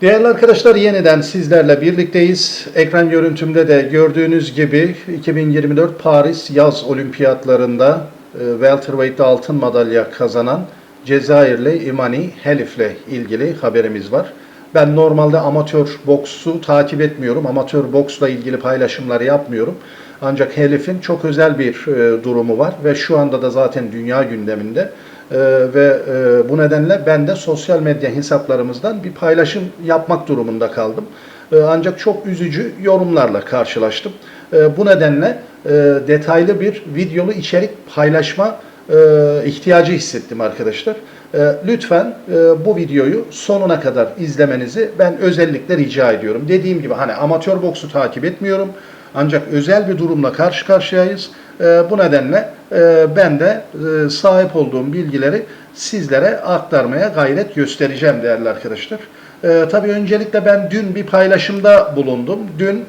Değerli arkadaşlar yeniden sizlerle birlikteyiz. Ekran görüntümde de gördüğünüz gibi 2024 Paris Yaz Olimpiyatlarında e, welterweight'te altın madalya kazanan Cezayirli Imani Helif'le ilgili haberimiz var. Ben normalde amatör boksu takip etmiyorum. Amatör boksla ilgili paylaşımları yapmıyorum. Ancak Helif'in çok özel bir e, durumu var ve şu anda da zaten dünya gündeminde. Ee, ve e, bu nedenle ben de sosyal medya hesaplarımızdan bir paylaşım yapmak durumunda kaldım. Ee, ancak çok üzücü yorumlarla karşılaştım. Ee, bu nedenle e, detaylı bir videolu içerik paylaşma e, ihtiyacı hissettim arkadaşlar. Lütfen bu videoyu sonuna kadar izlemenizi ben özellikle rica ediyorum. Dediğim gibi hani amatör boksu takip etmiyorum. Ancak özel bir durumla karşı karşıyayız. Bu nedenle ben de e, sahip olduğum bilgileri sizlere aktarmaya gayret göstereceğim değerli arkadaşlar. E, tabii öncelikle ben dün bir paylaşımda bulundum. Dün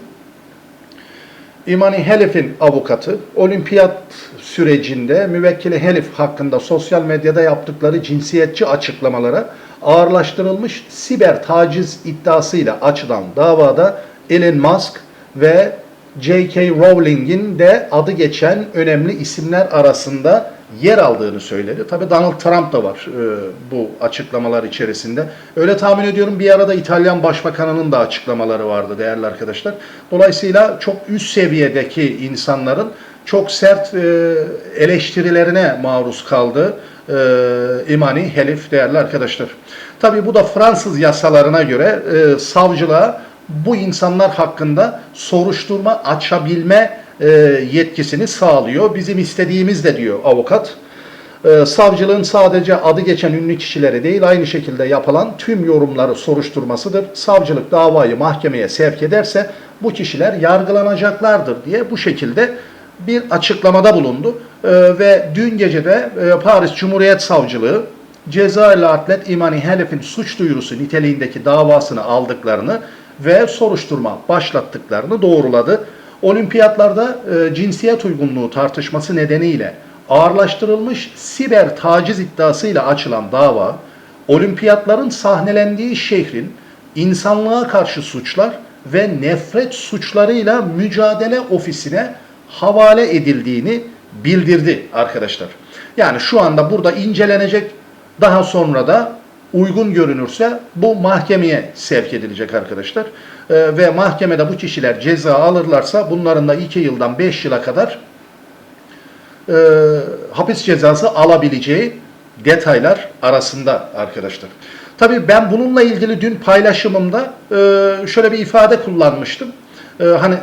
İmani Helif'in avukatı olimpiyat sürecinde müvekkili Helif hakkında sosyal medyada yaptıkları cinsiyetçi açıklamalara ağırlaştırılmış siber taciz iddiasıyla açılan davada Elon Musk ve J.K. Rowling'in de adı geçen önemli isimler arasında yer aldığını söyledi. Tabi Donald Trump da var e, bu açıklamalar içerisinde. Öyle tahmin ediyorum bir arada İtalyan Başbakanı'nın da açıklamaları vardı değerli arkadaşlar. Dolayısıyla çok üst seviyedeki insanların çok sert e, eleştirilerine maruz kaldı e, İmani Helif değerli arkadaşlar. Tabi bu da Fransız yasalarına göre e, savcılığa bu insanlar hakkında soruşturma açabilme e, yetkisini sağlıyor. Bizim istediğimiz de diyor avukat. E, savcılığın sadece adı geçen ünlü kişileri değil aynı şekilde yapılan tüm yorumları soruşturmasıdır. Savcılık davayı mahkemeye sevk ederse bu kişiler yargılanacaklardır diye bu şekilde bir açıklamada bulundu. E, ve dün gece de e, Paris Cumhuriyet Savcılığı Cezayirli atlet İmani Helef'in suç duyurusu niteliğindeki davasını aldıklarını ve soruşturma başlattıklarını doğruladı. Olimpiyatlarda e, cinsiyet uygunluğu tartışması nedeniyle ağırlaştırılmış siber taciz iddiasıyla açılan dava, olimpiyatların sahnelendiği şehrin insanlığa karşı suçlar ve nefret suçlarıyla mücadele ofisine havale edildiğini bildirdi arkadaşlar. Yani şu anda burada incelenecek daha sonra da uygun görünürse bu mahkemeye sevk edilecek arkadaşlar. Ee, ve mahkemede bu kişiler ceza alırlarsa bunların da 2 yıldan 5 yıla kadar e, hapis cezası alabileceği detaylar arasında arkadaşlar. Tabii ben bununla ilgili dün paylaşımımda e, şöyle bir ifade kullanmıştım. E, hani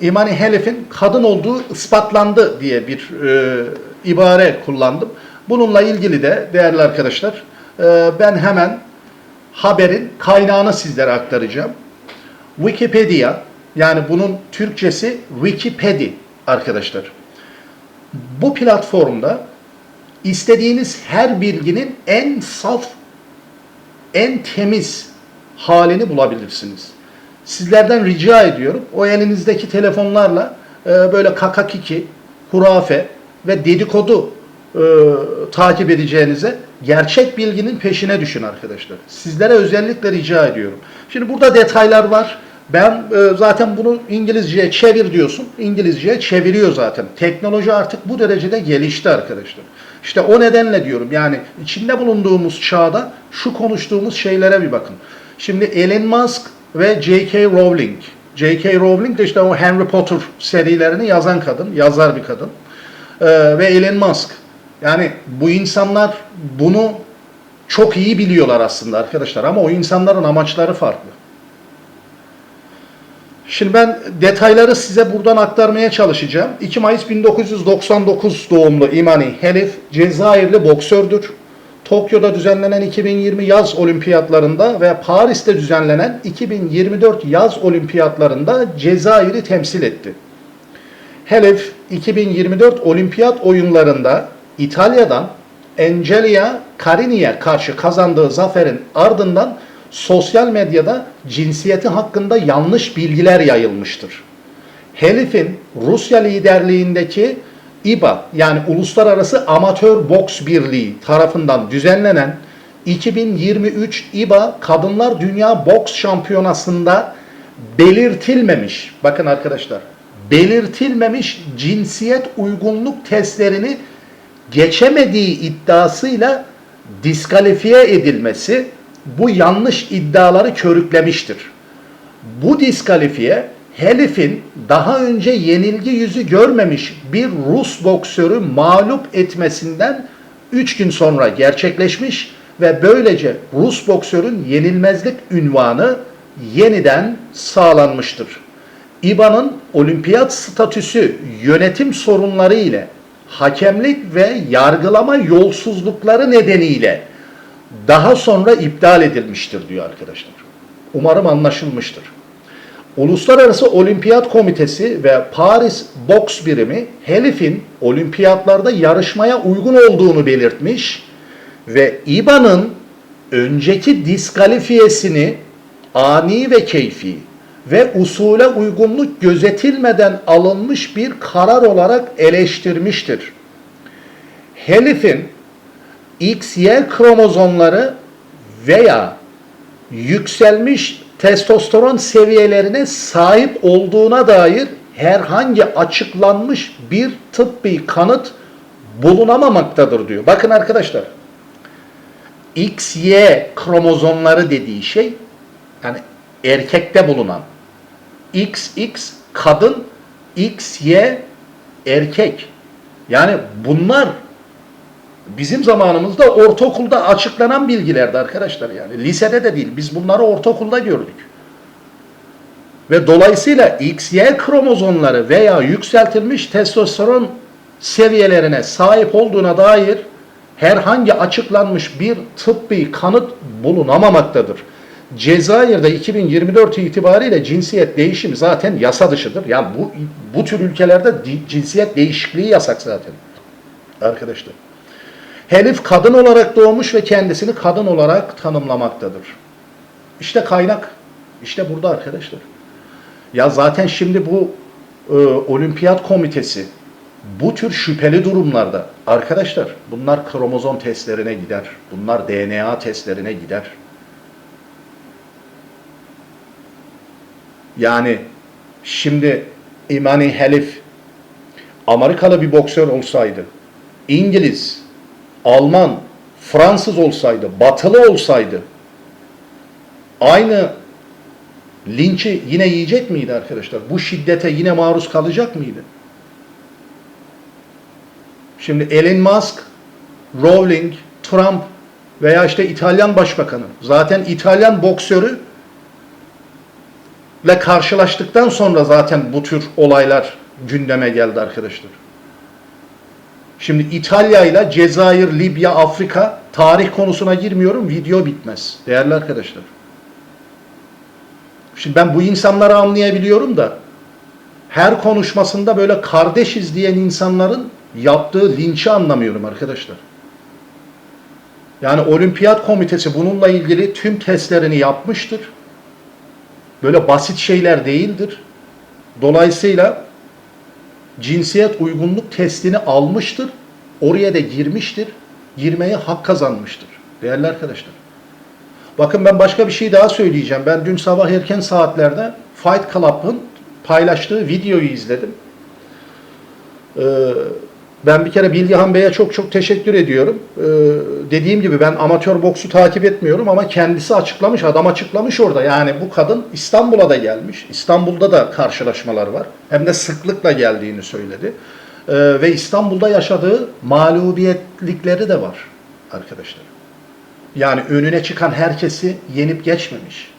İmani Helif'in kadın olduğu ispatlandı diye bir e, ibare kullandım. Bununla ilgili de değerli arkadaşlar ee, ben hemen haberin kaynağını sizlere aktaracağım. Wikipedia yani bunun Türkçesi Wikipedia arkadaşlar. Bu platformda istediğiniz her bilginin en saf, en temiz halini bulabilirsiniz. Sizlerden rica ediyorum o elinizdeki telefonlarla e, böyle kakakiki, hurafe ve dedikodu e, takip edeceğinize gerçek bilginin peşine düşün arkadaşlar. Sizlere özellikle rica ediyorum. Şimdi burada detaylar var. Ben e, zaten bunu İngilizceye çevir diyorsun. İngilizceye çeviriyor zaten. Teknoloji artık bu derecede gelişti arkadaşlar. İşte o nedenle diyorum yani içinde bulunduğumuz çağda şu konuştuğumuz şeylere bir bakın. Şimdi Elon Musk ve J.K. Rowling. J.K. Rowling de işte o Harry Potter serilerini yazan kadın, yazar bir kadın. Ee, ve Elon Musk. Yani bu insanlar bunu çok iyi biliyorlar aslında arkadaşlar ama o insanların amaçları farklı. Şimdi ben detayları size buradan aktarmaya çalışacağım. 2 Mayıs 1999 doğumlu İmani Helif Cezayirli boksördür. Tokyo'da düzenlenen 2020 yaz olimpiyatlarında ve Paris'te düzenlenen 2024 yaz olimpiyatlarında Cezayir'i temsil etti. Helif 2024 olimpiyat oyunlarında İtalya'dan Angelia Carini'ye karşı kazandığı zaferin ardından sosyal medyada cinsiyeti hakkında yanlış bilgiler yayılmıştır. Helif'in Rusya liderliğindeki İBA yani Uluslararası Amatör Boks Birliği tarafından düzenlenen 2023 İBA Kadınlar Dünya Boks Şampiyonası'nda belirtilmemiş, bakın arkadaşlar, belirtilmemiş cinsiyet uygunluk testlerini geçemediği iddiasıyla diskalifiye edilmesi bu yanlış iddiaları körüklemiştir. Bu diskalifiye Helif'in daha önce yenilgi yüzü görmemiş bir Rus boksörü mağlup etmesinden 3 gün sonra gerçekleşmiş ve böylece Rus boksörün yenilmezlik ünvanı yeniden sağlanmıştır. İBA'nın olimpiyat statüsü yönetim sorunları ile hakemlik ve yargılama yolsuzlukları nedeniyle daha sonra iptal edilmiştir diyor arkadaşlar. Umarım anlaşılmıştır. Uluslararası Olimpiyat Komitesi ve Paris Boks Birimi Helif'in olimpiyatlarda yarışmaya uygun olduğunu belirtmiş ve İBA'nın önceki diskalifiyesini ani ve keyfi ve usule uygunluk gözetilmeden alınmış bir karar olarak eleştirmiştir. Helif'in XY kromozomları veya yükselmiş testosteron seviyelerine sahip olduğuna dair herhangi açıklanmış bir tıbbi kanıt bulunamamaktadır diyor. Bakın arkadaşlar. XY kromozomları dediği şey yani erkekte bulunan XX kadın XY erkek. Yani bunlar bizim zamanımızda ortaokulda açıklanan bilgilerdi arkadaşlar yani. Lisede de değil. Biz bunları ortaokulda gördük. Ve dolayısıyla XY kromozomları veya yükseltilmiş testosteron seviyelerine sahip olduğuna dair herhangi açıklanmış bir tıbbi kanıt bulunamamaktadır. Cezayir'de 2024 itibariyle cinsiyet değişimi zaten yasa dışıdır. Yani bu bu tür ülkelerde cinsiyet değişikliği yasak zaten. Arkadaşlar. Helif kadın olarak doğmuş ve kendisini kadın olarak tanımlamaktadır. İşte kaynak. İşte burada arkadaşlar. Ya zaten şimdi bu e, olimpiyat komitesi bu tür şüpheli durumlarda arkadaşlar bunlar kromozom testlerine gider. Bunlar DNA testlerine gider. Yani şimdi Imani Helif Amerikalı bir boksör olsaydı, İngiliz, Alman, Fransız olsaydı, Batılı olsaydı aynı linçi yine yiyecek miydi arkadaşlar? Bu şiddete yine maruz kalacak mıydı? Şimdi Elon Musk, Rowling, Trump veya işte İtalyan Başbakanı zaten İtalyan boksörü ile karşılaştıktan sonra zaten bu tür olaylar gündeme geldi arkadaşlar. Şimdi İtalya ile Cezayir, Libya, Afrika tarih konusuna girmiyorum. Video bitmez. Değerli arkadaşlar. Şimdi ben bu insanları anlayabiliyorum da her konuşmasında böyle kardeşiz diyen insanların yaptığı linçi anlamıyorum arkadaşlar. Yani Olimpiyat Komitesi bununla ilgili tüm testlerini yapmıştır. Böyle basit şeyler değildir. Dolayısıyla cinsiyet uygunluk testini almıştır. Oraya da girmiştir. Girmeye hak kazanmıştır. Değerli arkadaşlar. Bakın ben başka bir şey daha söyleyeceğim. Ben dün sabah erken saatlerde Fight Club'ın paylaştığı videoyu izledim. Ee, ben bir kere Bilgehan Bey'e çok çok teşekkür ediyorum. Ee, dediğim gibi ben amatör boksu takip etmiyorum ama kendisi açıklamış, adam açıklamış orada. Yani bu kadın İstanbul'a da gelmiş. İstanbul'da da karşılaşmalar var. Hem de sıklıkla geldiğini söyledi. Ee, ve İstanbul'da yaşadığı mağlubiyetlikleri de var arkadaşlar. Yani önüne çıkan herkesi yenip geçmemiş.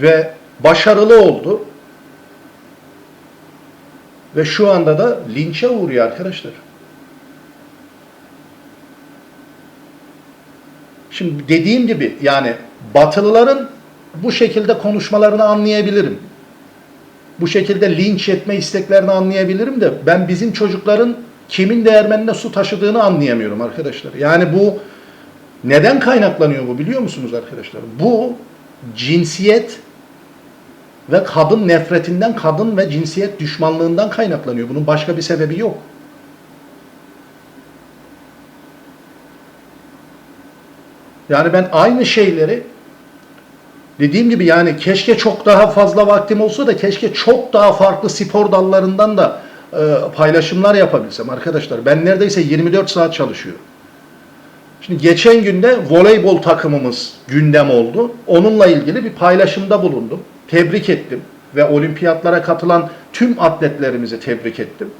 Ve başarılı oldu. Ve şu anda da linçe uğruyor arkadaşlar. Şimdi dediğim gibi yani batılıların bu şekilde konuşmalarını anlayabilirim. Bu şekilde linç etme isteklerini anlayabilirim de ben bizim çocukların kimin değermenine su taşıdığını anlayamıyorum arkadaşlar. Yani bu neden kaynaklanıyor bu biliyor musunuz arkadaşlar? Bu cinsiyet ve kadın nefretinden, kadın ve cinsiyet düşmanlığından kaynaklanıyor. Bunun başka bir sebebi yok. Yani ben aynı şeyleri dediğim gibi yani keşke çok daha fazla vaktim olsa da keşke çok daha farklı spor dallarından da e, paylaşımlar yapabilsem arkadaşlar. Ben neredeyse 24 saat çalışıyorum. Şimdi geçen günde voleybol takımımız gündem oldu. Onunla ilgili bir paylaşımda bulundum. Tebrik ettim ve olimpiyatlara katılan tüm atletlerimizi tebrik ettim.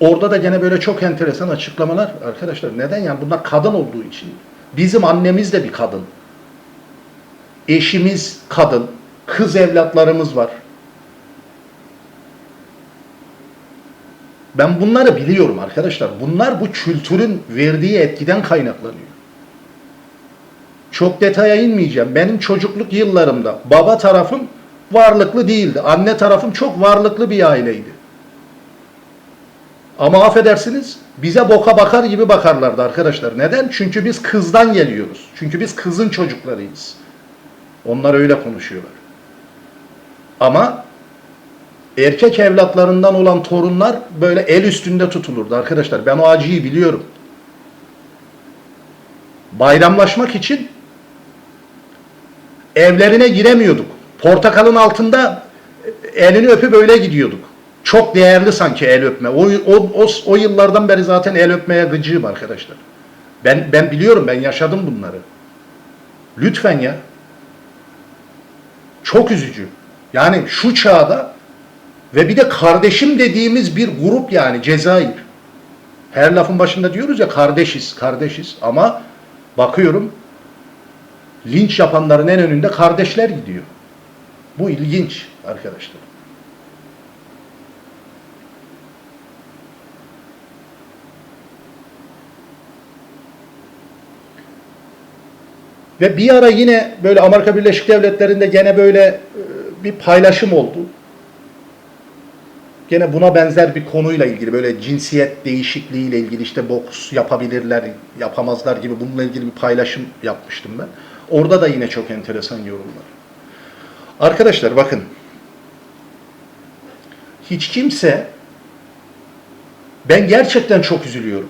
Orada da gene böyle çok enteresan açıklamalar arkadaşlar. Neden yani bunlar kadın olduğu için. Bizim annemiz de bir kadın. Eşimiz kadın. Kız evlatlarımız var. Ben bunları biliyorum arkadaşlar. Bunlar bu kültürün verdiği etkiden kaynaklanıyor. Çok detaya inmeyeceğim. Benim çocukluk yıllarımda baba tarafım varlıklı değildi. Anne tarafım çok varlıklı bir aileydi. Ama affedersiniz bize boka bakar gibi bakarlardı arkadaşlar. Neden? Çünkü biz kızdan geliyoruz. Çünkü biz kızın çocuklarıyız. Onlar öyle konuşuyorlar. Ama erkek evlatlarından olan torunlar böyle el üstünde tutulurdu arkadaşlar. Ben o acıyı biliyorum. Bayramlaşmak için evlerine giremiyorduk. Portakalın altında elini öpüp öyle gidiyorduk. Çok değerli sanki el öpme. O, o, o, o yıllardan beri zaten el öpmeye gıcığım arkadaşlar. Ben, ben biliyorum, ben yaşadım bunları. Lütfen ya. Çok üzücü. Yani şu çağda ve bir de kardeşim dediğimiz bir grup yani Cezayir. Her lafın başında diyoruz ya kardeşiz, kardeşiz ama bakıyorum linç yapanların en önünde kardeşler gidiyor. Bu ilginç arkadaşlar. Ve bir ara yine böyle Amerika Birleşik Devletleri'nde gene böyle e, bir paylaşım oldu. Gene buna benzer bir konuyla ilgili böyle cinsiyet değişikliği ile ilgili işte boks yapabilirler, yapamazlar gibi bununla ilgili bir paylaşım yapmıştım ben. Orada da yine çok enteresan yorumlar. Arkadaşlar bakın. Hiç kimse ben gerçekten çok üzülüyorum.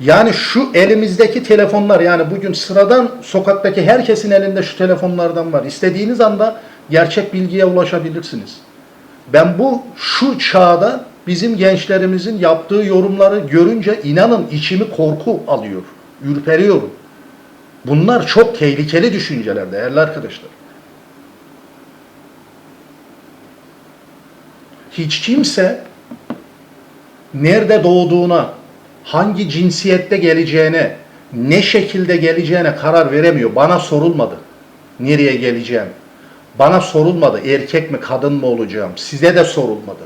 Yani şu elimizdeki telefonlar yani bugün sıradan sokaktaki herkesin elinde şu telefonlardan var. İstediğiniz anda gerçek bilgiye ulaşabilirsiniz. Ben bu şu çağda bizim gençlerimizin yaptığı yorumları görünce inanın içimi korku alıyor. Ürperiyorum. Bunlar çok tehlikeli düşünceler değerli arkadaşlar. Hiç kimse nerede doğduğuna, hangi cinsiyette geleceğine, ne şekilde geleceğine karar veremiyor. Bana sorulmadı. Nereye geleceğim? Bana sorulmadı. Erkek mi, kadın mı olacağım? Size de sorulmadı.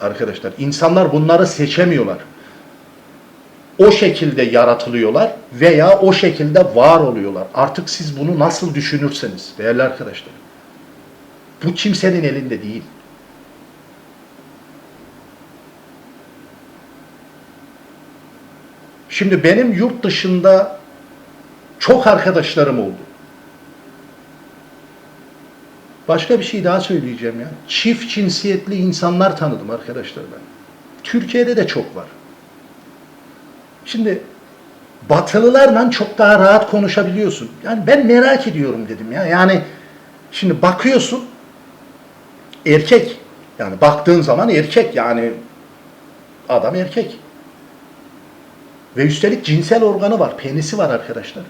Arkadaşlar, insanlar bunları seçemiyorlar. O şekilde yaratılıyorlar veya o şekilde var oluyorlar. Artık siz bunu nasıl düşünürseniz değerli arkadaşlar. Bu kimsenin elinde değil. Şimdi benim yurt dışında çok arkadaşlarım oldu. Başka bir şey daha söyleyeceğim ya. Çift cinsiyetli insanlar tanıdım arkadaşlar ben. Türkiye'de de çok var. Şimdi batılılarla çok daha rahat konuşabiliyorsun. Yani ben merak ediyorum dedim ya. Yani şimdi bakıyorsun erkek yani baktığın zaman erkek yani adam erkek. Ve üstelik cinsel organı var, penisi var arkadaşlar.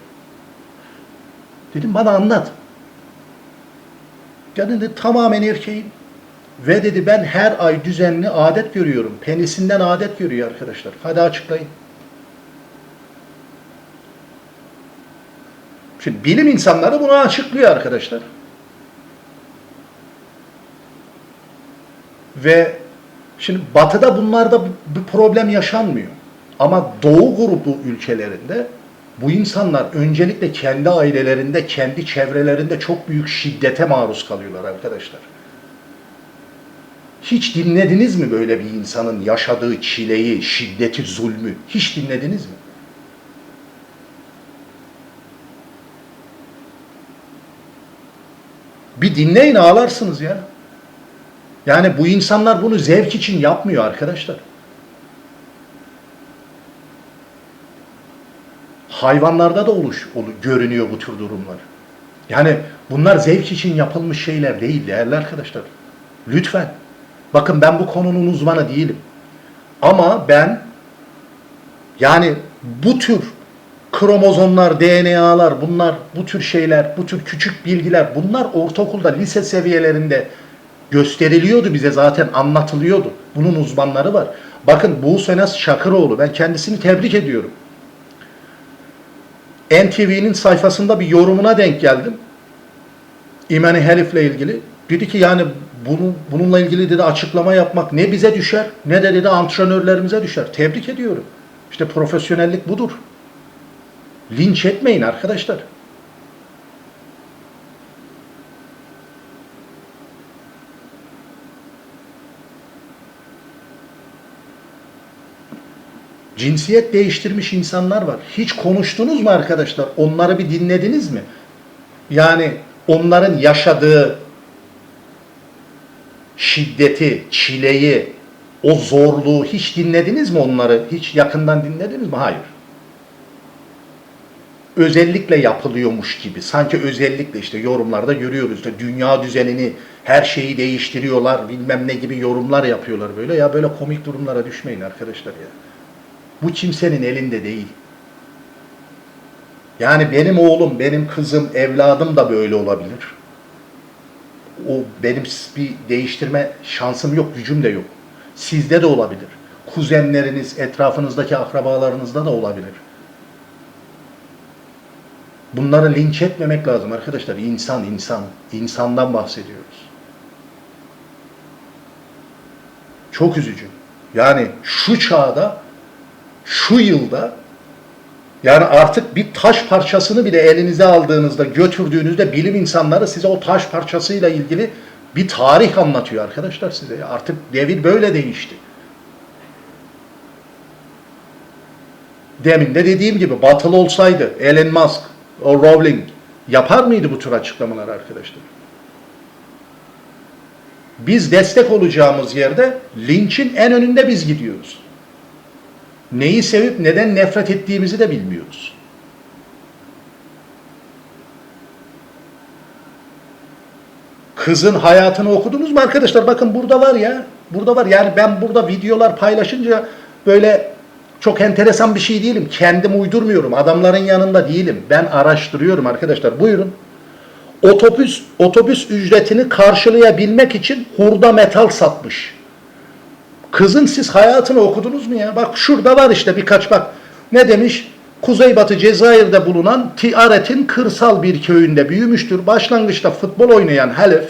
Dedim bana anlat. Ya dedi tamamen erkeğim. Ve dedi ben her ay düzenli adet görüyorum. Penisinden adet görüyor arkadaşlar. Hadi açıklayın. Şimdi bilim insanları bunu açıklıyor arkadaşlar. Ve şimdi batıda bunlarda bir problem yaşanmıyor. Ama Doğu grubu ülkelerinde bu insanlar öncelikle kendi ailelerinde, kendi çevrelerinde çok büyük şiddete maruz kalıyorlar arkadaşlar. Hiç dinlediniz mi böyle bir insanın yaşadığı çileyi, şiddeti, zulmü? Hiç dinlediniz mi? Bir dinleyin ağlarsınız ya. Yani bu insanlar bunu zevk için yapmıyor arkadaşlar. Hayvanlarda da oluş, olu- görünüyor bu tür durumlar. Yani bunlar zevk için yapılmış şeyler değil değerli arkadaşlar. Lütfen. Bakın ben bu konunun uzmanı değilim. Ama ben yani bu tür kromozomlar, DNA'lar, bunlar, bu tür şeyler, bu tür küçük bilgiler, bunlar ortaokulda, lise seviyelerinde gösteriliyordu bize zaten anlatılıyordu. Bunun uzmanları var. Bakın Buse Naz Şakıroğlu, ben kendisini tebrik ediyorum. NTV'nin sayfasında bir yorumuna denk geldim. İmani Herif'le ilgili. Dedi ki yani bunu, bununla ilgili dedi açıklama yapmak ne bize düşer ne de dedi antrenörlerimize düşer. Tebrik ediyorum. İşte profesyonellik budur. Linç etmeyin arkadaşlar. Cinsiyet değiştirmiş insanlar var. Hiç konuştunuz mu arkadaşlar? Onları bir dinlediniz mi? Yani onların yaşadığı şiddeti, çileyi, o zorluğu hiç dinlediniz mi onları? Hiç yakından dinlediniz mi? Hayır. Özellikle yapılıyormuş gibi. Sanki özellikle işte yorumlarda görüyoruz. İşte dünya düzenini, her şeyi değiştiriyorlar, bilmem ne gibi yorumlar yapıyorlar böyle. Ya böyle komik durumlara düşmeyin arkadaşlar ya. Bu kimsenin elinde değil. Yani benim oğlum, benim kızım, evladım da böyle olabilir. O benim bir değiştirme şansım yok, gücüm de yok. Sizde de olabilir. Kuzenleriniz, etrafınızdaki akrabalarınızda da olabilir. Bunları linç etmemek lazım arkadaşlar. İnsan, insan. insandan bahsediyoruz. Çok üzücü. Yani şu çağda, şu yılda yani artık bir taş parçasını bile elinize aldığınızda, götürdüğünüzde bilim insanları size o taş parçasıyla ilgili bir tarih anlatıyor arkadaşlar size. Artık devir böyle değişti. Demin de dediğim gibi batılı olsaydı Elon Musk, o Rowling yapar mıydı bu tür açıklamalar arkadaşlar? Biz destek olacağımız yerde linçin en önünde biz gidiyoruz. Neyi sevip neden nefret ettiğimizi de bilmiyoruz. Kızın hayatını okudunuz mu arkadaşlar? Bakın burada var ya. Burada var. Yani ben burada videolar paylaşınca böyle çok enteresan bir şey değilim. Kendim uydurmuyorum. Adamların yanında değilim. Ben araştırıyorum arkadaşlar. Buyurun. Otobüs otobüs ücretini karşılayabilmek için hurda metal satmış. Kızın siz hayatını okudunuz mu ya? Bak şurada var işte birkaç bak. Ne demiş? Kuzeybatı Cezayir'de bulunan Tiaret'in kırsal bir köyünde büyümüştür. Başlangıçta futbol oynayan Halef,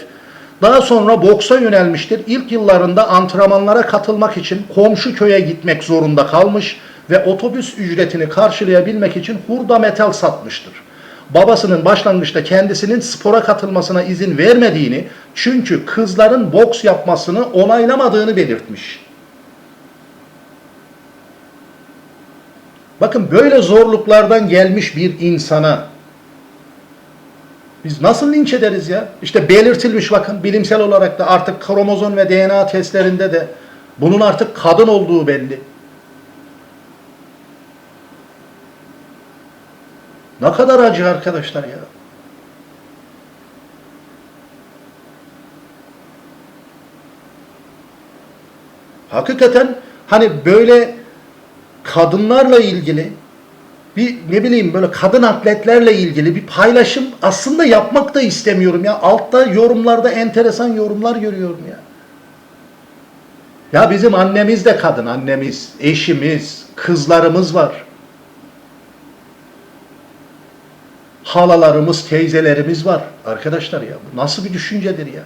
daha sonra boksa yönelmiştir. İlk yıllarında antrenmanlara katılmak için komşu köye gitmek zorunda kalmış ve otobüs ücretini karşılayabilmek için hurda metal satmıştır. Babasının başlangıçta kendisinin spora katılmasına izin vermediğini çünkü kızların boks yapmasını onaylamadığını belirtmiş. Bakın böyle zorluklardan gelmiş bir insana biz nasıl linç ederiz ya? İşte belirtilmiş bakın bilimsel olarak da artık kromozom ve DNA testlerinde de bunun artık kadın olduğu belli. Ne kadar acı arkadaşlar ya. Hakikaten hani böyle kadınlarla ilgili bir ne bileyim böyle kadın atletlerle ilgili bir paylaşım aslında yapmak da istemiyorum ya. Altta yorumlarda enteresan yorumlar görüyorum ya. Ya bizim annemiz de kadın, annemiz, eşimiz, kızlarımız var. Halalarımız, teyzelerimiz var. Arkadaşlar ya bu nasıl bir düşüncedir ya?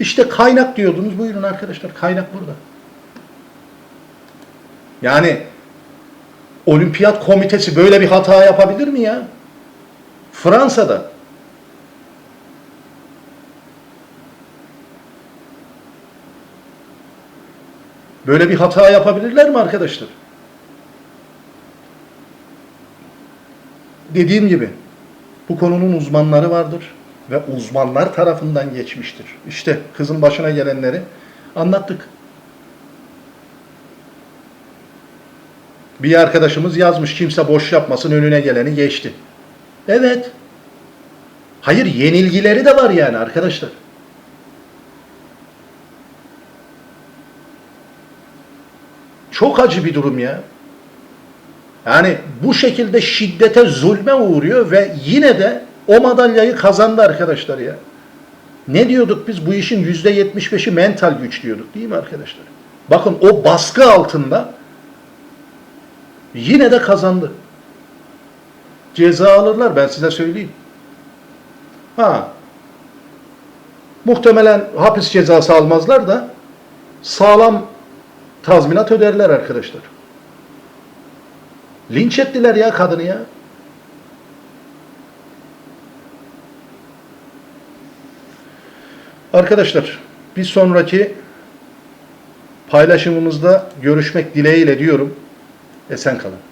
İşte kaynak diyordunuz. Buyurun arkadaşlar. Kaynak burada. Yani Olimpiyat Komitesi böyle bir hata yapabilir mi ya? Fransa'da böyle bir hata yapabilirler mi arkadaşlar? Dediğim gibi bu konunun uzmanları vardır ve uzmanlar tarafından geçmiştir. İşte kızın başına gelenleri anlattık. Bir arkadaşımız yazmış kimse boş yapmasın önüne geleni geçti. Evet. Hayır yenilgileri de var yani arkadaşlar. Çok acı bir durum ya. Yani bu şekilde şiddete, zulme uğruyor ve yine de o madalyayı kazandı arkadaşlar ya. Ne diyorduk biz? Bu işin yüzde yetmiş beşi mental güç diyorduk değil mi arkadaşlar? Bakın o baskı altında yine de kazandı. Ceza alırlar ben size söyleyeyim. Ha. Muhtemelen hapis cezası almazlar da sağlam tazminat öderler arkadaşlar. Linç ettiler ya kadını ya. Arkadaşlar bir sonraki paylaşımımızda görüşmek dileğiyle diyorum. Esen kalın.